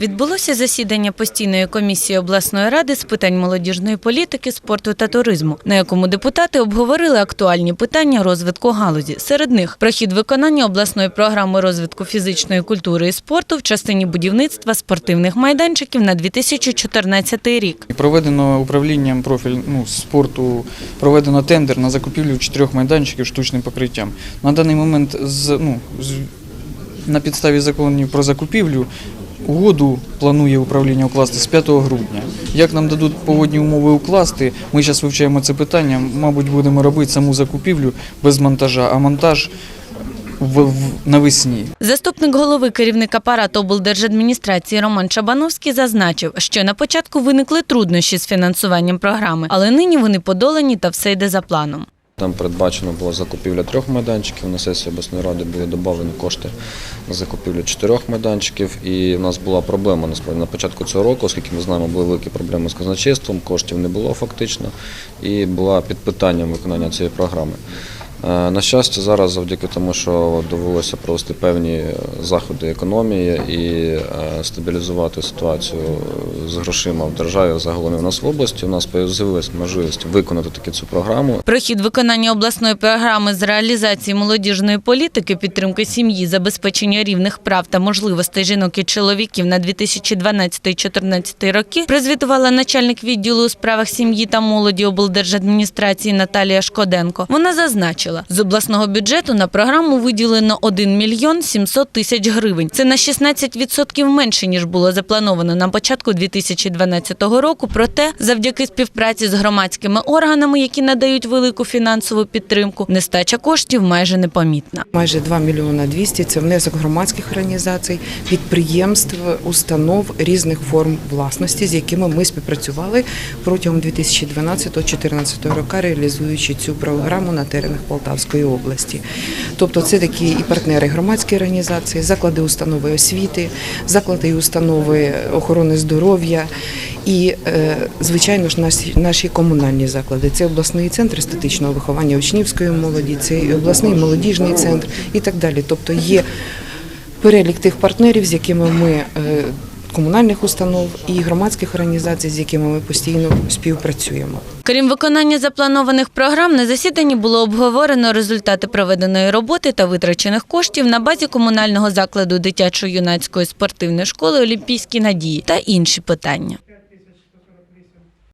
Відбулося засідання постійної комісії обласної ради з питань молодіжної політики, спорту та туризму, на якому депутати обговорили актуальні питання розвитку галузі. Серед них прохід виконання обласної програми розвитку фізичної культури і спорту в частині будівництва спортивних майданчиків на 2014 рік. Проведено управлінням профіль ну, спорту, проведено тендер на закупівлю чотирьох майданчиків штучним покриттям. На даний момент з, ну, з, на підставі законів про закупівлю угоду планує управління укласти з 5 грудня. Як нам дадуть погодні умови укласти, ми зараз вивчаємо це питання. Мабуть, будемо робити саму закупівлю без монтажа, а монтаж в, навесні. Заступник голови керівника апарату облдержадміністрації Роман Чабановський зазначив, що на початку виникли труднощі з фінансуванням програми, але нині вони подолані та все йде за планом. Там передбачено було закупівля трьох майданчиків. На сесії обласної ради були додані кошти на закупівлю чотирьох майданчиків. І в нас була проблема насправді на початку цього року, оскільки ми знаємо, були великі проблеми з казначейством, коштів не було фактично, і була під питанням виконання цієї програми. Е, На щастя, зараз завдяки тому, що довелося провести певні заходи економії і е, стабілізувати ситуацію з грошима в державі загалом і в нас в області. У нас з'явилася можливість виконати таки цю програму. Прохід виконання обласної програми з реалізації молодіжної політики, підтримки сім'ї, забезпечення рівних прав та можливостей жінок і чоловіків на 2012-2014 роки прозвітувала начальник відділу у справах сім'ї та молоді облдержадміністрації Наталія Шкоденко. Вона зазначила, з обласного бюджету на програму виділено 1 мільйон 700 тисяч гривень. Це на 16% менше ніж було заплановано на початку 2012 року. Проте, завдяки співпраці з громадськими органами, які надають велику фінансову підтримку, нестача коштів майже непомітна. Майже 2 мільйона 200 – це внесок громадських організацій, підприємств, установ різних форм власності, з якими ми співпрацювали протягом 2012-2014 року, реалізуючи цю програму на теренах Полтавської області. Тобто це такі і партнери громадські організації, заклади установи освіти, заклади установи охорони здоров'я. І, е, звичайно ж, наші, наші комунальні заклади. Це обласний центр естетичного виховання учнівської молоді, це обласний молодіжний центр і так далі. Тобто є перелік тих партнерів, з якими ми е, комунальних установ і громадських організацій, з якими ми постійно співпрацюємо. Крім виконання запланованих програм, на засіданні було обговорено результати проведеної роботи та витрачених коштів на базі комунального закладу дитячо-юнацької спортивної школи Олімпійські надії та інші питання.